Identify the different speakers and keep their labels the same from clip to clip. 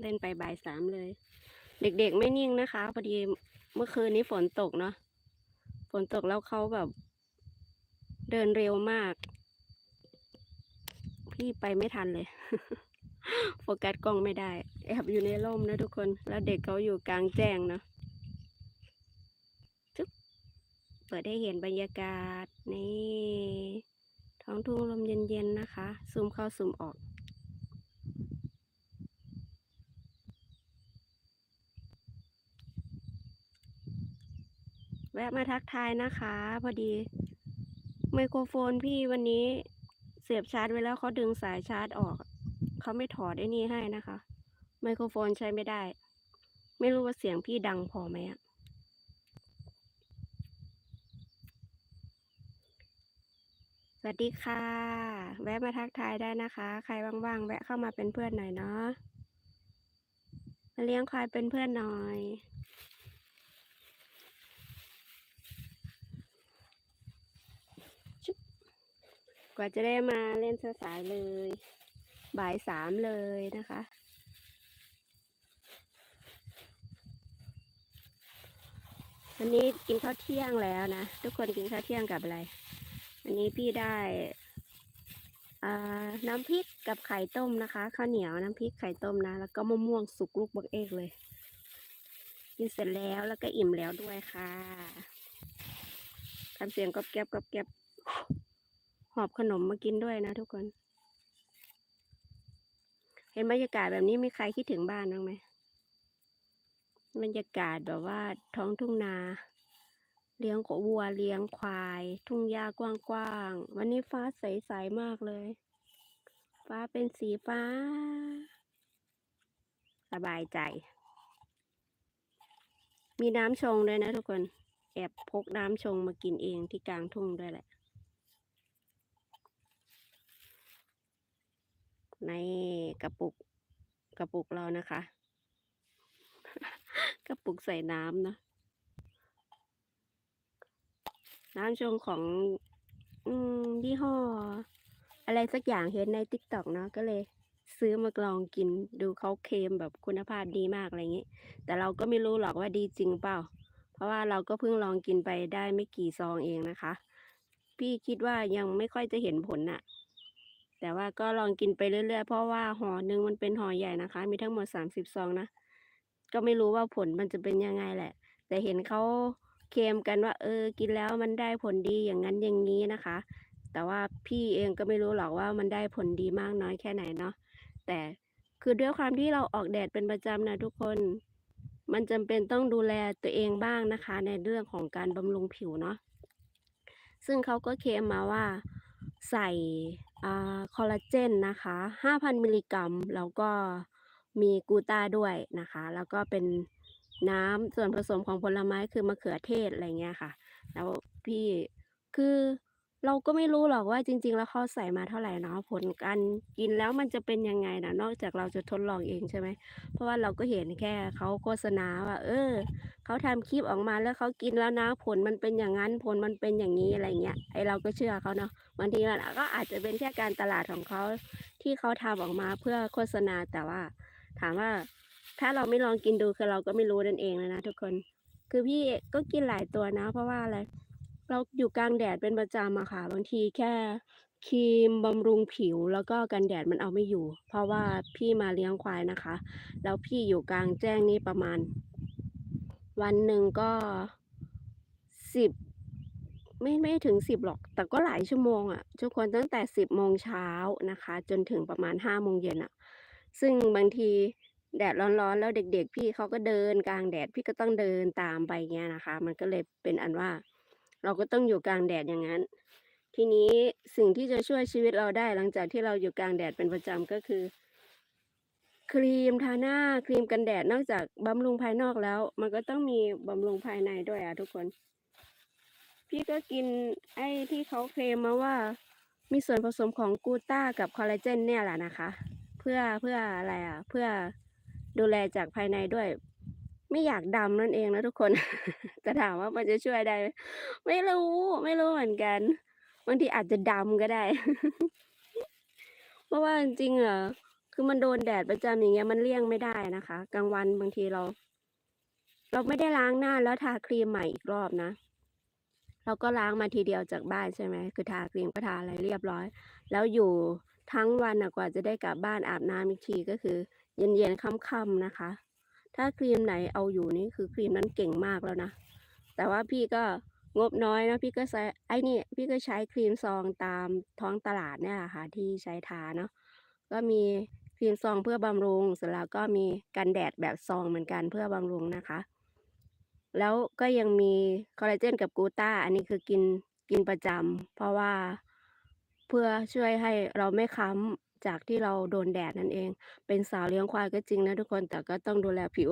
Speaker 1: เล่นไปบ่ายสามเลย เด็กๆไม่นิ่งนะคะพอดีเมื่อคืนนี้ฝนตกเนาะฝนตกแล้วเขาแบบ เดินเร็วมาก พี่ไปไม่ทันเลย โฟกัสกล้องไม่ได้แอบอยู่ในร่มนะทุกคน แล้วเด็กเขาอยู่กลางแจ้งเนาะจุ๊บเปิดให้เห็นบรรยากาศนี่ท้องทุ่งลมเย็นๆนะคะ ซูมเข้าซูมออก แวะมาทักทายนะคะ พอดี ไมโครโฟนพี่วันนี้เสียบชาร์จไว้แล้วเขาดึงสายชาร์จออก เขาไม่ถอดไอ้นี่ให้นะคะ ไมโครโฟนใช้ไม่ได้ ไม่รู้ว่าเสียงพี่ดังพอไหมอะสวัสดีค่ะ แวะมาทักทายได้นะคะ ใครว่างๆ แวะเข้ามาเป็นเพื่อนหน่อยเนาะมาเลี้ยงควายเป็นเพื่อนหน่อย กว่าจะได้มาเล่นสายเลย บ่ายสามเลยนะคะ วันนี้กินข้าวเที่ยงแล้วนะ ทุกคนกินข้าวเที่ยงกับอะไร วันนี้พี่ได้อ่าน้ำพริกกับไข่ต้มนะคะ ข้าวเหนียวน้ำพริกไข่ต้มนะ แล้วก็มะม่วงสุกลูกบักเอกเลยกินเสร็จแล้วแล้วก็อิ่มแล้วด้วยค่ะทำเสียงกรอบแก๊บกรอบแก๊บ หอบขนมมากินด้วยนะทุกคน เห็นบรรยากาศแบบนี้มีใครคิดถึงบ้านบ้างไหมบรรยากาศแบบว่าท้องทุ่งนา เลี้ยงกวัวเลี้ยงควาย ทุ่งหญ้ากว้างๆ วันนี้ฟ้าใสๆมากเลย ฟ้าเป็นสีฟ้า สบายใจ มีน้ำชงด้วยนะทุกคน แอบพกน้ำชงมากินเองที่กลางทุ่งด้วยแหละ ในกระปุกกระปุกเรานะคะ กระปุกใส่น้ำเนอะน้ำชงของอืมยี่ห้อ อะไรสักอย่างเห็นในติ๊กต็อกเนาะก็เลย ซื้อมาลองกินดูเขาเคลมแบบคุณภาพดีมากอะไรอย่างนี้ แต่เราก็ไม่รู้หรอกว่าดีจริงเปล่า เพราะว่าเราก็เพิ่งลองกินไปได้ไม่กี่ซองเองนะคะ พี่คิดว่ายังไม่ค่อยจะเห็นผลน่ะ แต่ว่าก็ลองกินไปเรื่อยๆ เพราะว่าห่อหนึ่งมันเป็นห่อใหญ่นะคะ มีทั้งหมดสามสิบซองนะ ก็ไม่รู้ว่าผลมันจะเป็นยังไงแหละ แต่เห็นเขาเคลมกันว่า เออ กินแล้วมันได้ผลดีอย่างนั้นอย่างนี้นะคะ แต่ว่าพี่เองก็ไม่รู้หรอกว่ามันได้ผลดีมากน้อยแค่ไหนเนาะ แต่คือด้วยความที่เราออกแดดเป็นประจำนะทุกคน มันจำเป็นต้องดูแลตัวเองบ้างนะคะ ในเรื่องของการบำรุงผิวเนาะ ซึ่งเขาก็เคลมมาว่าใส่ คอลลาเจนนะคะ 5,000 มิลลิกรัม แล้วก็มีกูตาด้วยนะคะ แล้วก็เป็นน้ำส่วนผสมของผลไม้คือมะเขือเทศอะไรเงี้ยค่ะ แล้วพี่คือ เราก็ไม่รู้หรอกว่าจริง ๆ แล้วเขาใส่มาเท่าไหร่เนาะผลการกินแล้วมันจะเป็นยังไงนะนอกจากเราจะทดลองเองใช่ไหมเพราะว่าเราก็เห็นแค่เขาโฆษณาว่าเออเขาทำคลิปออกมาแล้วเขากินแล้วนะผลมันเป็นอย่างนั้นผลมันเป็นอย่างนี้อะไรเงี้ยไอเราก็เชื่อเขาเนาะบางทีมันก็อาจจะเป็นแค่การตลาดของเขาที่เขาทำออกมาเพื่อโฆษณาแต่ว่า ถามว่า ถ้าเราไม่ลองกินดูคือเราก็ไม่รู้นั่นเองเลยนะทุกคน คือพี่ก็กินหลายตัวนะ เพราะว่าอะไร เราอยู่กลางแดดเป็นประจำอะค่ะ บางทีแค่ครีมบำรุงผิวแล้วก็กันแดดมันเอาไม่อยู่ เพราะว่าพี่มาเลี้ยงควายนะคะ แล้วพี่อยู่กลางแจ้งนี่ประมาณ วันหนึ่งก็สิบไม่ไม่ถึงสิบหรอก แต่ก็หลายชั่วโมงอะทุกคนตั้งแต่สิบโมงเช้านะคะ จนถึงประมาณห้าโมงเย็นอะซึ่งบางทีแดดร้อนๆ แล้วเด็กๆ พี่เขาก็เดินกลางแดดพี่ก็ต้องเดินตามไปเงี้ยนะคะ มันก็เลยเป็นอันว่า เราก็ต้องอยู่กลางแดดอย่างนั้น ทีนี้สิ่งที่จะช่วยชีวิตเราได้หลังจากที่เราอยู่กลางแดดเป็นประจำก็คือ ครีมทาหน้าครีมกันแดดนอกจากบำรุงภายนอกแล้ว มันก็ต้องมีบำรุงภายในด้วยอะทุกคน พี่ก็กินไอ้ที่เขาเคลมมาว่า มีส่วนผสมของกูต้ากับคอลลาเจนเนี่ยแหละนะคะ เพื่อเพื่ออะไรอะ เพื่อดูแลจากภายในด้วย ไม่อยากดำนั่นเองนะทุกคน จะถามว่ามันจะช่วยได้ไหมไม่รู้ ไม่รู้เหมือนกันบางทีอาจจะดำก็ได้ เพราะว่าจริงๆอะคือมันโดนแดดประจำอย่างเงี้ยมันเลี่ยงไม่ได้นะคะกลางวันบางทีเรา เราไม่ได้ล้างหน้าแล้วทาครีมใหม่อีกรอบนะเราก็ล้างมาทีเดียวจากบ้านใช่ไหมคือทาครีมก็ทาอะไรเรียบร้อย แล้วอยู่ทั้งวันกว่าจะได้กลับบ้านอาบน้ำอีกทีก็คือ เย็นๆค่ำๆนะคะ ถ้าครีมไหนเอาอยู่นี่คือครีมนั้นเก่งมากแล้วนะ แต่ว่าพี่ก็งบน้อยนะพี่ก็ใช้ไอ้นี่พี่ก็ใช้ครีมซองตามท้องตลาดเนี่ยแหละค่ะที่ใช้ทาเนาะก็มีครีมซองเพื่อบำรุงเสร็จแล้วก็มีกันแดดแบบซองเหมือนกันเพื่อบำรุงนะคะ แล้วก็ยังมีคอลลาเจนกับกูต้า อันนี้คือกินกินประจำเพราะว่าเพื่อช่วยให้เราไม่ค้ำ จากที่เราโดนแดดนั่นเอง เป็นสาวเลี้ยงควายก็จริงนะทุกคน แต่ก็ต้องดูแลผิว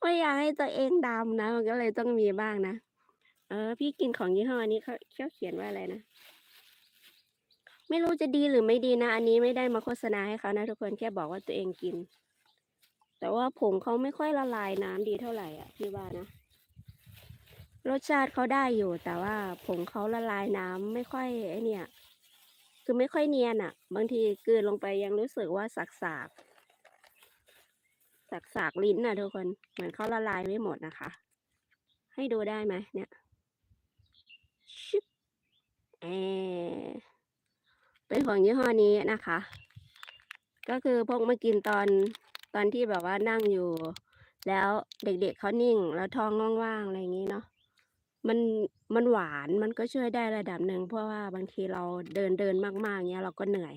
Speaker 1: ไม่อยากให้ตัวเองดำนะ มันก็เลยต้องมีบ้างนะ เออ พี่กินของยี่ห้อนี้เขาเขาเขียนว่าอะไรนะ ไม่รู้จะดีหรือไม่ดีนะ อันนี้ไม่ได้มาโฆษณาให้เขานะทุกคนแค่บอกว่าตัวเองกิน แต่ว่าผงเขาไม่ค่อยละลายน้ำดีเท่าไหร่อะพี่ว่านะรสชาติเขาได้อยู่แต่ว่าผงเขาละลายน้ำไม่ค่อยไอเนี่ย คือไม่ค่อยเนียนอะ บางทีกลืนลงไปยังรู้สึกว่าสักสากสักสากลิ้นน่ะทุกคน เหมือนเขาละลายไม่หมดนะคะ ให้ดูได้ไหมเนี่ยชึบเออเป็นของยี่ห้อนี้นะคะ ก็คือพกมากินตอนตอนที่แบบว่านั่งอยู่ แล้วเด็กๆเขานิ่ง แล้วท้องว่างๆอะไรอย่างนี้เนาะมัน มันหวานมันก็ช่วยได้ระดับหนึ่งเพราะว่าบางทีเราเดินเดินมากๆเงี้ยเราก็เหนื่อย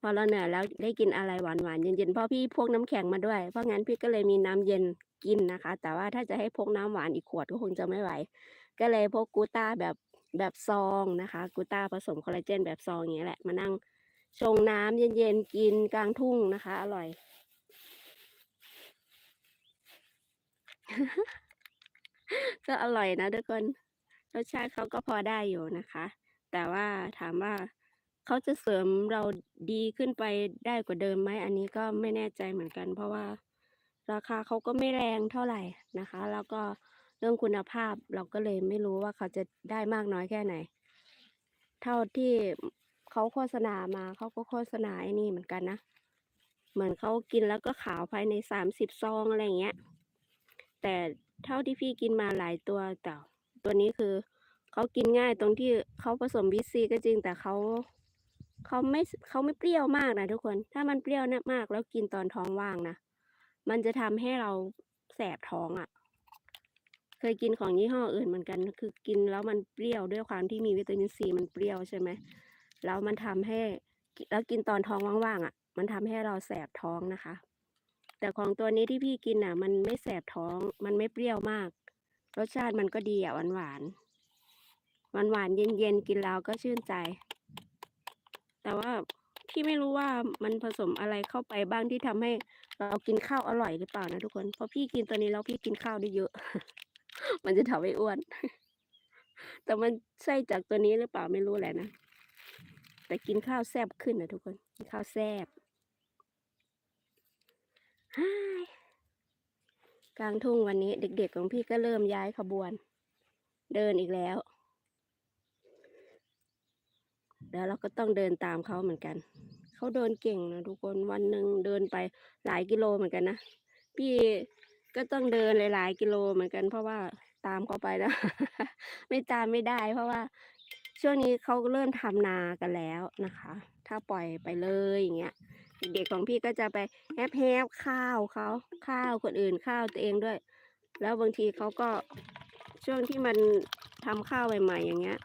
Speaker 1: พอเราเหนื่อยแล้วได้กินอะไรหวานๆเย็นๆเพราะพี่พกน้ำแข็งมาด้วย เพราะงั้นพี่ก็เลยมีน้ำเย็นกินนะคะ แต่ว่าถ้าจะให้พกน้ำหวานอีกขวดก็คงจะไม่ไหว ก็เลยพกกูต้าแบบแบบซองนะคะ กูต้าผสมคอลลาเจนแบบซองอย่างเงี้ยแหละมานั่งชงน้ำเย็นๆกินกลางทุ่งนะคะ อร่อยก็อร่อยนะทุกคน รสชาติเขาก็พอได้อยู่นะคะ แต่ว่าถามว่าเขาจะเสริมเราดีขึ้นไปได้กว่าเดิมไหมอันนี้ก็ไม่แน่ใจเหมือนกัน เพราะว่า ราคาเขาก็ไม่แรงเท่าไหร่นะคะ แล้วก็เรื่องคุณภาพเราก็เลยไม่รู้ว่าเขาจะได้มากน้อยแค่ไหน เท่าที่เขาโฆษณามาเขาก็โฆษณาไอ้นี่เหมือนกันนะเหมือนเขากินแล้วก็ขาวภายในสามสิบซองอะไรเงี้ย แต่เท่าที่พี่กินมาหลายตัวแต่ ตัวนี้คือเขากินง่ายตรงที่เขาผสมวิตซีก็จริงแต่เขาเขาไม่เขาไม่เปรี้ยวมากนะทุกคน ถ้ามันเปรี้ยวนะมากแล้วกินตอนท้องว่างนะมันจะทำให้เราแสบท้องอะ่ะ เคยกินของยี่ห้ออื่นเหมือนกัน คือกินแล้วมันเปรี้ยวด้วยความที่มีวิตามินซีมันเปรี้ยวใช่ไหมแล้วมันทำให้แล้วกินตอนท้องว่างๆอะ่ะ มันทำให้เราแสบท้องนะคะ แต่ของตัวนี้ที่พี่กินอะ มันไม่แสบท้อง มันไม่เปรี้ยวมาก รสชาติมันก็ดีอะหวานหวานหวานหวานๆเย็นกินแล้วก็ชื่นใจ แต่ว่าพี่ไม่รู้ว่ามันผสมอะไรเข้าไปบ้างที่ทำให้เรากินข้าวอร่อยหรือเปล่านะทุกคนเพราะพี่กินตัวนี้แล้วพี่กินข้าวได้เยอะ มันจะทำให้อ้วน แต่มันใช่จากตัวนี้หรือเปล่าไม่รู้แหละนะแต่กินข้าวแซ่บขึ้นนะทุกคนกินข้าวแซ่บ กลางทุ่งวันนี้เด็กๆของพี่ก็เริ่มย้ายขบวน เดินอีกแล้ว แล้วเราก็ต้องเดินตามเขาเหมือนกัน เขาเดินเก่งนะทุกคนวันหนึ่งเดินไปหลายกิโลเหมือนกันนะพี่ก็ต้องเดินหลายๆกิโลเหมือนกัน เพราะว่าตามเขาไปแล้ว ไม่ตามไม่ได้ เพราะว่าช่วงนี้เขาเริ่มทำนากันแล้วนะคะ ถ้าปล่อยไปเลยอย่างเงี้ย เด็กของพี่ก็จะไปแฮบแฮบข้าวเขาข้าวคนอื่นข้าวตัวเองด้วย แล้วบางทีเขาก็ช่วงที่มันทำข้าวใหม่ๆอย่างเงี้ย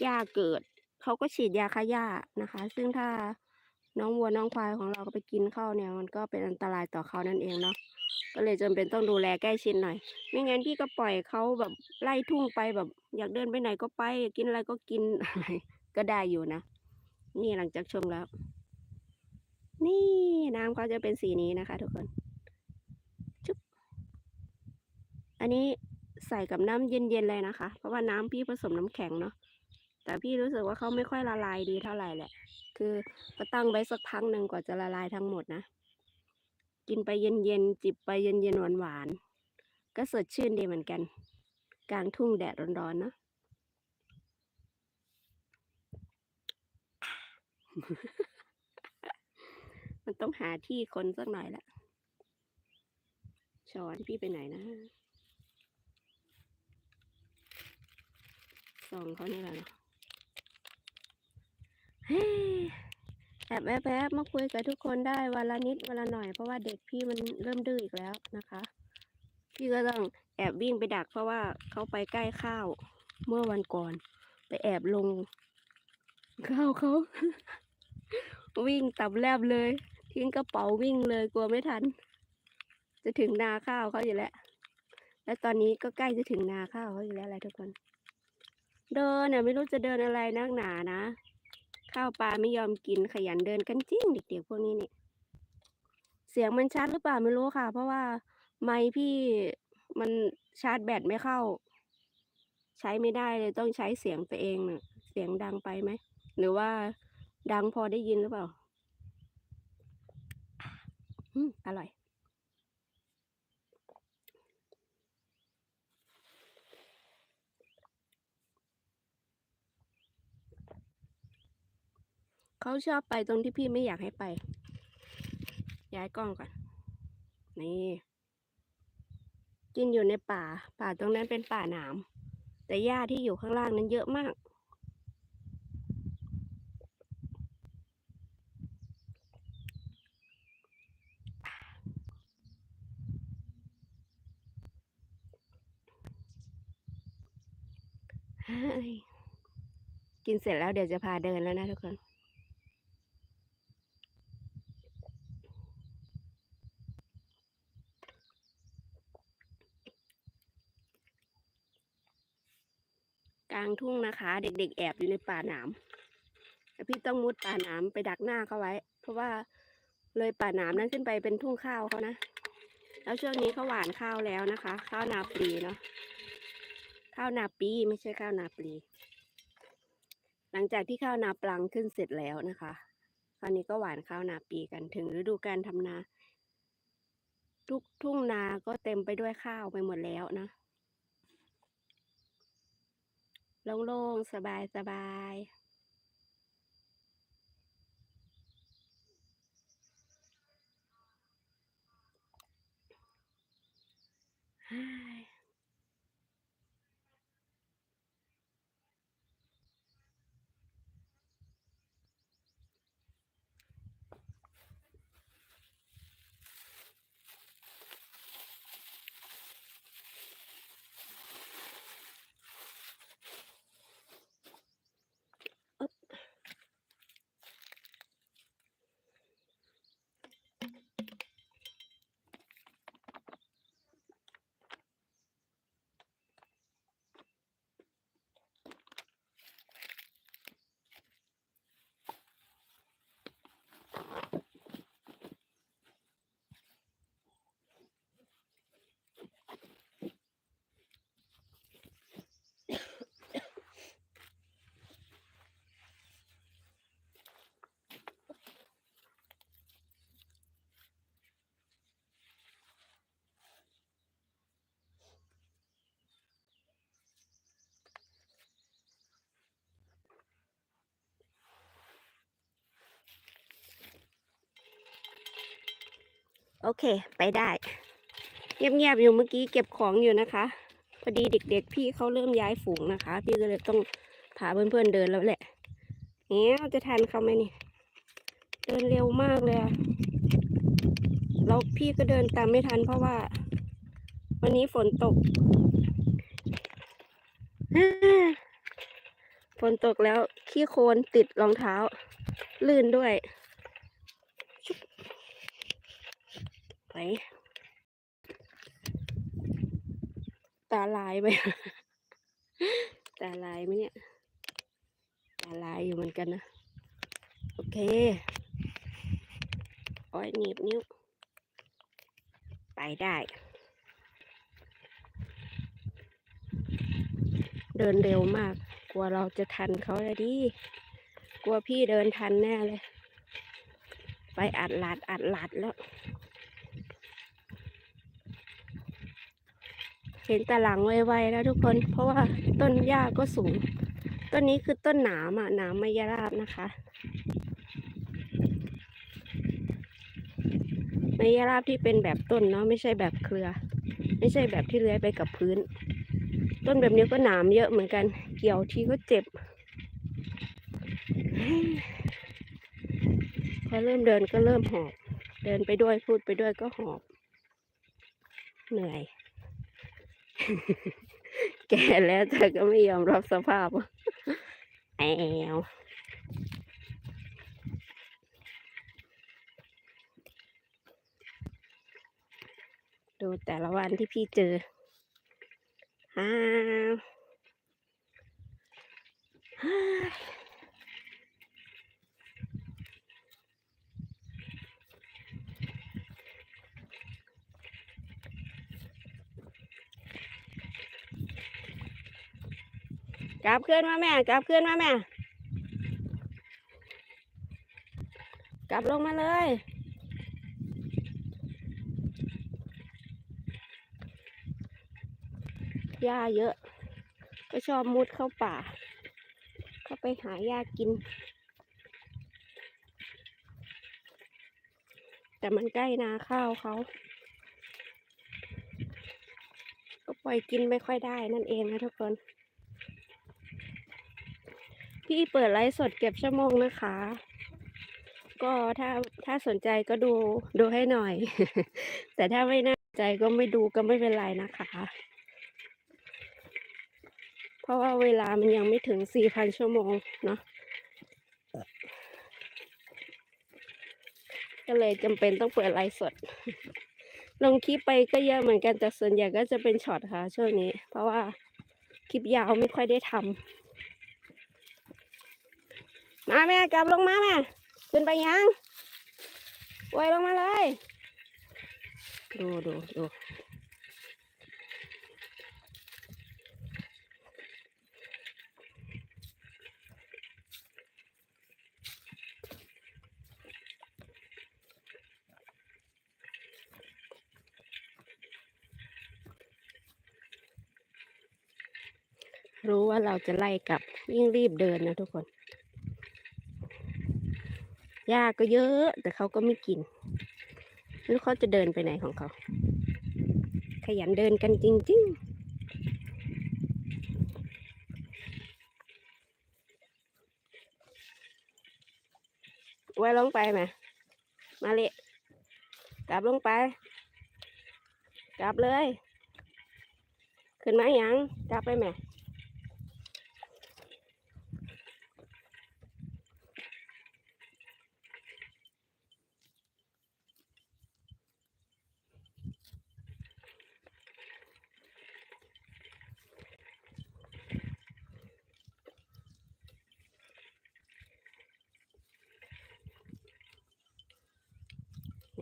Speaker 1: หญ้าเกิดเขาก็ฉีดยาฆ่าหญ้านะคะ ซึ่งถ้าน้องวัวน้องควายของเราก็ไปกินข้าวเนี่ยมันก็เป็นอันตรายต่อเขานั่นเองเนาะก็เลยจำเป็นต้องดูแลใกล้ชิดหน่อย ไม่งั้นพี่ก็ปล่อยเขาแบบไล่ทุ่งไปแบบ อยากเดินไปไหนก็ไปอยากกินอะไรก็กินอะไรก็ได้อยู่นะ นี่หลังจากชมแล้ว นี่น้ำเขาจะเป็นสีนี้นะคะ ทุกคนจุ๊บอันนี้ใส่กับน้ำเย็นๆเลยนะคะ เพราะว่าน้ำพี่ผสมน้ำแข็งเนาะแต่พี่รู้สึกว่าเขาไม่ค่อยละลายดีเท่าไหร่แหละ คือก็ตั้งไว้สักพักหนึ่งกว่าจะละลายทั้งหมดนะ กินไปเย็นๆจิบไปเย็นๆหวานๆก็สดชื่นดีเหมือนกัน กลางทุ่งแดดร้อนๆเนาะ มันต้องหาที่คนสักหน่อยละช้อนพี่ไปไหนนะส่องเขานี่แหละแอบแอบแอบมาคุยกับทุกคนได้วันละนิดวันละหน่อยเพราะว่าเด็กพี่มันเริ่มดื้ออีกแล้วนะคะ พี่ก็ต้องแอบวิ่งไปดักเพราะว่าเขาไปใกล้ข้าว เมื่อวันก่อน ไปแอบลงข้าวเขาวิ่งตับแลบเลย ทิ้งกระเป๋าวิ่งเลยกลัวไม่ทัน จะถึงนาข้าวเขาอยู่แล้ว และตอนนี้ก็ใกล้จะถึงนาข้าวเขาอยู่แล้วอะไรทุกคน เดินน่ะไม่รู้จะเดินอะไรนักหนานะ ข้าวปลาไม่ยอมกินขยันเดินกันจริงเด็กๆพวกนี้เนี่ยเสียงมันชัดหรือเปล่าไม่รู้ค่ะ เพราะว่าไมค์พี่มันชาร์จแบตไม่เข้า ใช้ไม่ได้เลยต้องใช้เสียงตัวเองเน่ะ เสียงดังไปไหม หรือว่าดังพอได้ยินหรือเปล่า อืมอร่อยเขาชอบไปตรงที่พี่ไม่อยากให้ไป ย้ายกล้องก่อน นี่ กินอยู่ในป่า ป่าตรงนั้นเป็นป่าหนาม แต่หญ้าที่อยู่ข้างล่างนั้นเยอะมาก เฮ้ย กินเสร็จแล้วเดี๋ยวจะพาเดินแล้วนะทุกคน กลางทุ่งนะคะ เด็กๆ แอบอยู่ในป่าหนามแต่พี่ต้องมุดป่าหนามไปดักหน้าเขาไว้ เพราะว่าเลยป่าหนามนั้นขึ้นไปเป็นทุ่งข้าวเขานะ แล้วช่วงนี้เขาหว่านข้าวแล้วนะคะ ข้าวนาปลีเนาะข้าวนาปีไม่ใช่ข้าวนาปลี หลังจากที่ข้าวนาปลังขึ้นเสร็จแล้วนะคะ คราวนี้ก็หวานข้าวนาปีกันถึงฤดูการทำนา ทุกทุ่งนาก็เต็มไปด้วยข้าวไปหมดแล้วนะโล่งๆ สบายๆเฮ้ยอึ๊ อเค ไปได้เงียบๆอยู่เมื่อกี้เก็บของอยู่นะคะ พอดีเด็กๆ พี่เขาเริ่มย้ายฝูงนะคะ พี่ก็เลยต้องพาเพื่อนๆเดินแล้วแหละเนี้ยจะทันเขาไหมนี่ เดินเร็วมากเลยแล้วพี่ก็เดินตามไม่ทันเพราะว่า วันนี้ฝนตกฝนตกแล้วขี้โคลนติดรองเท้า ลื่นด้วยชุบไป ตาลายไปตาลายไหมเนี่ย ตาลายอยู่เหมือนกันนะ โอเคโอ้ยหนีบนิ้ว ไปได้ เดินเร็วมาก กลัวเราจะทันเขาเลยดิ กลัวพี่เดินทันแน่เลย ไปอัดหลาดอัดหลาดแล้ว เห็นแต่หลังไวๆแล้วทุกคน เพราะว่าต้นหญ้าก็สูง ต้นนี้คือต้นหนามอะหนามมายราบนะคะไมยาลาบที่เป็นแบบต้นเนาะไม่ใช่แบบเครือ ไม่ใช่แบบที่เลื้อยไปกับพื้น ต้นแบบนี้ก็หนามเยอะเหมือนกัน เกี่ยวทีก็เจ็บพอเริ่มเดินก็เริ่มหอบ เดินไปด้วยพูดไปด้วยก็หอบ เหนื่อย แก่แล้วแต่ก็ไม่ยอมรับสภาพแอวดูแต่ละวันที่พี่เจออ้าฮ้ย กลับเคลื่อนมาแม่กลับเคลื่อนมาแม่ กลับลงมาเลย หญ้าเยอะ ก็ชอบมุดเข้าป่า เข้าไปหาหญ้ากิน แต่มันใกล้นาข้าวเขาก็ปล่อยกินไม่ค่อยได้นั่นเองนะทุกคน พี่เปิดไลฟ์สดเก็บชั่วโมงนะคะ ก็ถ้าถ้าสนใจก็ดูดูให้หน่อย แต่ถ้าไม่น่าใจก็ไม่ดูก็ไม่เป็นไรนะคะ เพราะว่าเวลามันยังไม่ถึง4,000ชั่วโมงเนาะก็เลยจำเป็นต้องเปิดไลฟ์สด ลงคลิปไปก็เยอะเหมือนกันแต่ส่วนใหญ่ก็จะเป็นช็อตค่ะช่วงนี้ เพราะว่าคลิปยาวไม่ค่อยได้ทำ มาแม่กลับลงมาแม่ขึ้นไปยังไวยลงมาเลย ดูดูดูรู้ว่าเราจะไล่กลับยิ่งรีบเดินนะทุกคน หญ้าก็เยอะ แต่เขาก็ไม่กินไม่รู้เขาจะเดินไปไหนของเขา ขยันเดินกันจริง ๆไว้ลงไปไหมมาเลยกลับลงไป กลับเลย ขึ้นมาอยังกลับไปไหม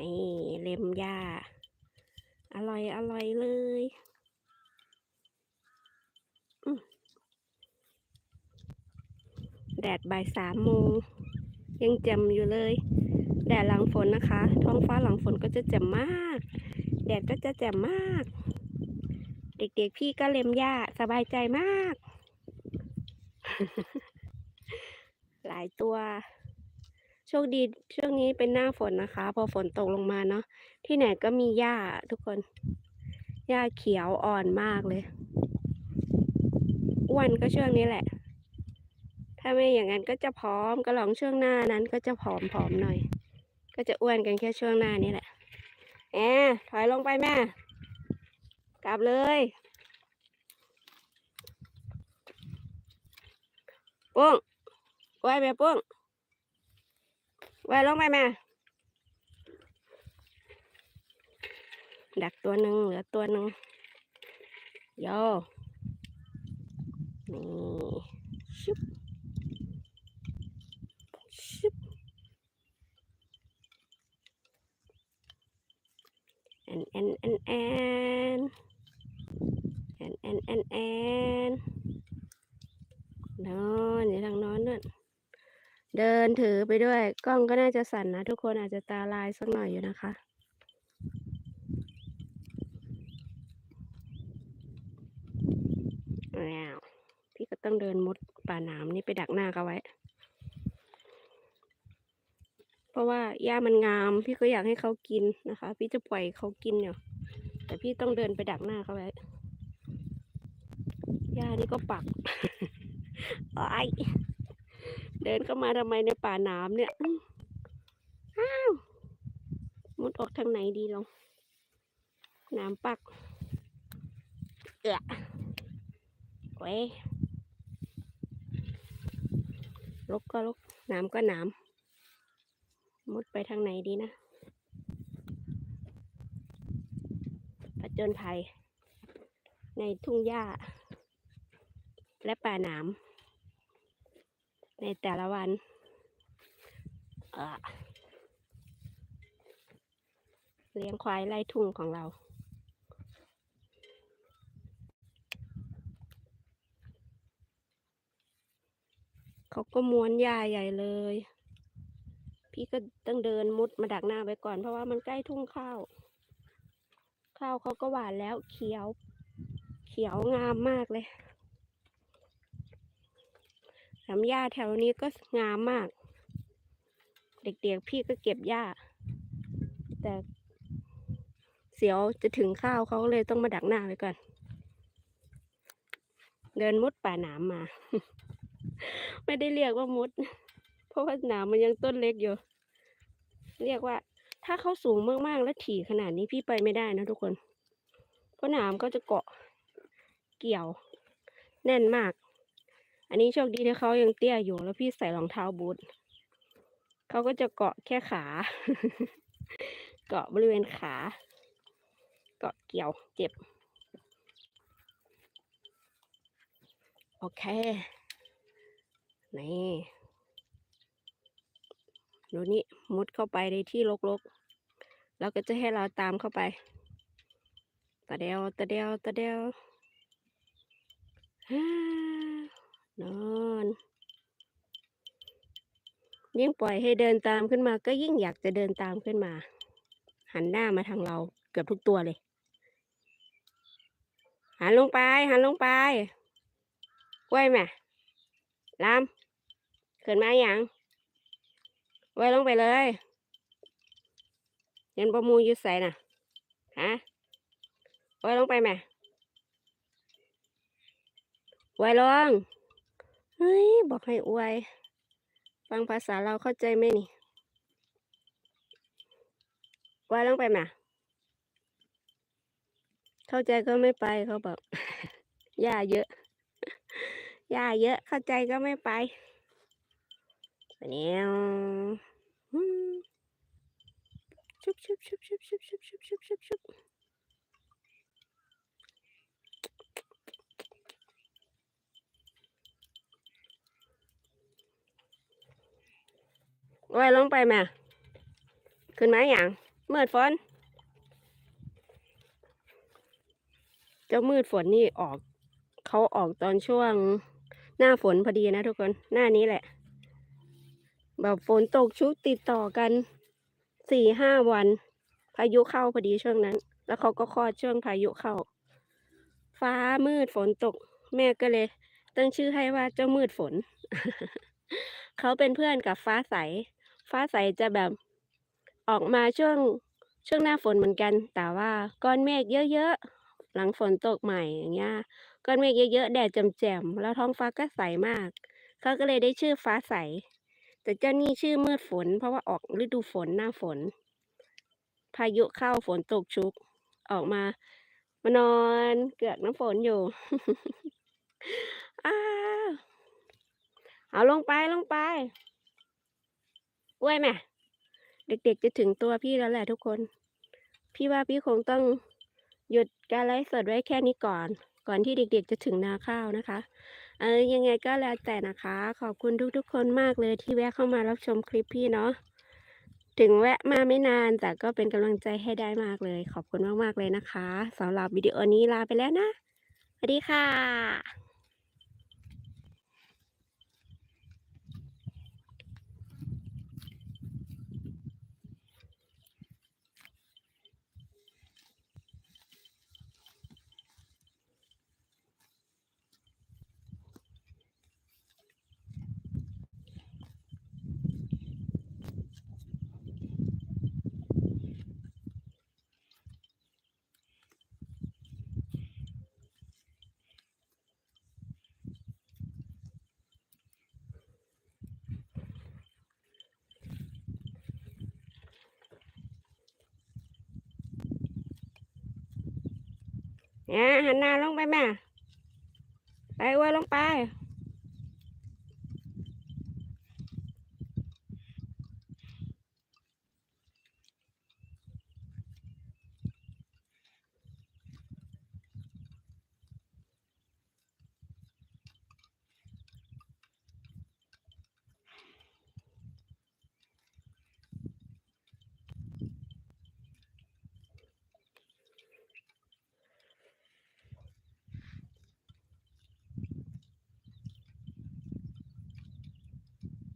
Speaker 1: นี่เล็มหญ้า อร่อยอร่อยเลยอืม แดดบ่ายสามโมงยังแจ่มอยู่เลย แดดหลังฝนนะคะ ท้องฟ้าหลังฝนก็จะแจ่มมาก แดดก็จะแจ่มมาก เด็กๆพี่ก็เล็มหญ้าสบายใจมาก หลายตัวโชคดีช่วงนี้เป็นหน้าฝนนะคะ พอฝนตกลงมาเนาะที่ไหนก็มีหญ้าทุกคนหญ้าเขียวอ่อนมากเลยอ้วนก็ช่วงนี้แหละ ถ้าไม่อย่างนั้นก็จะพร้อมก็ลองช่วงหน้านั้นก็จะผอมๆหน่อย ก็จะอ้วนกันแค่ช่วงหน้านี้แหละแอบถอยลงไปแม่ กลับเลย ปุ้งไว้แม่ปุ้งไว้ลงไปแม่ ดักตัวหนึ่งเหลือตัวหนึ่งโยนี่ ชุบชุบ ถือไปด้วย กล้องก็น่าจะสั่นนะ ทุกคนอาจจะตาลายสักหน่อยอยู่นะคะอ้วพี่ก็ต้องเดินมุดป่าหนามนี่ไปดักหน้าเขาไว้ เพราะว่าหญ้ามันงาม พี่ก็อยากให้เขากินนะคะ พี่จะปล่อยเขากินเนี่ยแต่พี่ต้องเดินไปดักหน้าเขาไว้หญ้านี่ก็ปักไอ้าย เดินเข้ามาทำไมในป่าหนามเนี่ย อ้าว มุดออกทางไหนดีลองหนามปัก เอะเว้ยลกก็ลกหนามก็หนามมุดไปทางไหนดีนะผจญภัย ในทุ่งหญ้า และป่าหนาม ในแต่ละวันเลี้ยงควายไล่ทุ่งของเรา เขาก็ม้วนหญ้าใหญ่เลย พี่ก็ต้องเดินมุดมาดักหน้าไปก่อน เพราะว่ามันใกล้ทุ่งข้าว ข้าวเขาก็หวานแล้วเขียว เขียวงามมากเลย แถมหญ้าแถวนี้ก็งามมาก เด็กๆพี่ก็เก็บหญ้า แต่เสียวจะถึงข้าวเขาเลยต้องมาดักหน้าไว้ก่อน เดินมุดป่าหนามมา ไม่ได้เรียกว่ามุด เพราะว่าหนามมันยังต้นเล็กอยู่ เรียกว่า ถ้าเขาสูงมากๆ และถี่ขนาดนี้พี่ไปไม่ได้นะทุกคน เพราะหนามก็จะเกาะเกี่ยว แน่นมาก อันนี้โชคดีที่เขายังเตี้ยอยู่แล้วพี่ใส่รองเท้าบูทเขาก็จะเกาะแค่ขา เกาะบริเวณขา เกาะเกี่ยวเจ็บ โอเค นี่ดูนี่มุดเข้าไปในที่รกๆ แล้วก็จะให้เราตามเข้าไปตะเดียวตะเดียวตะเดียวฮ่า นอน ยิ่งปล่อยให้เดินตามขึ้นมา ก็ยิ่งอยากจะเดินตามขึ้นมา หันหน้ามาทางเราเกือบทุกตัวเลย หันลงไป หันลงไปกล้วยแม่ลำขึ้นมาอย่างไว้ลงไปเลยยันประมูยุดใส่น่ะฮะไว้ลงไปแม่ไว้ลง เฮ้ย บอกให้อวย ฟังภาษาเราเข้าใจไหมนี่ไว้ลงไปแม่เข้าใจก็ไม่ไปเขาบอกยาเยอะยาเยอะ เข้าใจก็ไม่ไปเนียวอืมชุบชุบชุบชุบชุบชุบชุบชุบชุบ โอ้ยลงไปแม่ ขึ้นมาอย่างมืดฝนเจ้ามืดฝนนี่ออก เขาออกตอนช่วงหน้าฝนพอดีนะทุกคน หน้านี้แหละ แบบฝนตกชุกติดต่อกันสี่ห้าวัน พายุเข้าพอดีช่วงนั้น แล้วเขาก็คลอดช่วงพายุเข้า ฟ้ามืดฝนตก แม่ก็เลย ตั้งชื่อให้ว่าเจ้ามืดฝน เขาเป็นเพื่อนกับฟ้าใส ฟ้าใสจะแบบออกมาช่วงช่วงหน้าฝนเหมือนกัน แต่ว่าก้อนเมฆเยอะๆ หลังฝนตกใหม่อย่างเงี้ย ก้อนเมฆเยอะๆ แดดแจ่มๆ แล้วท้องฟ้าก็ใสมาก เขาก็เลยได้ชื่อฟ้าใส แต่เจ้านี่ชื่อมืดฝน เพราะว่าออกฤดูฝนหน้าฝน พายุเข้าฝนตกชุก ออกมามานอนเกือกน้ำฝนอยู่อ้าเอาลงไปลงไป อ้วยแม่เด็กๆจะถึงตัวพี่แล้วแหละทุกคน พี่ว่าพี่คงต้องหยุดการไลฟ์สดไว้แค่นี้ก่อน ก่อนที่เด็กๆจะถึงนาข้าวนะคะ เออยังไงก็แล้วแต่นะคะ ขอบคุณทุกๆ คนมากเลยที่แวะเข้ามารับชมคลิปพี่เนาะถึงแวะมาไม่นานแต่ก็เป็นกำลังใจให้ได้มากเลย ขอบคุณมากๆเลยนะคะสำหรับวิดีโอนี้ลาไปแล้วนะสวัสดีค่ะ เนี่ยหันหน้าลงไปแม่ ไปอ้วนลงไป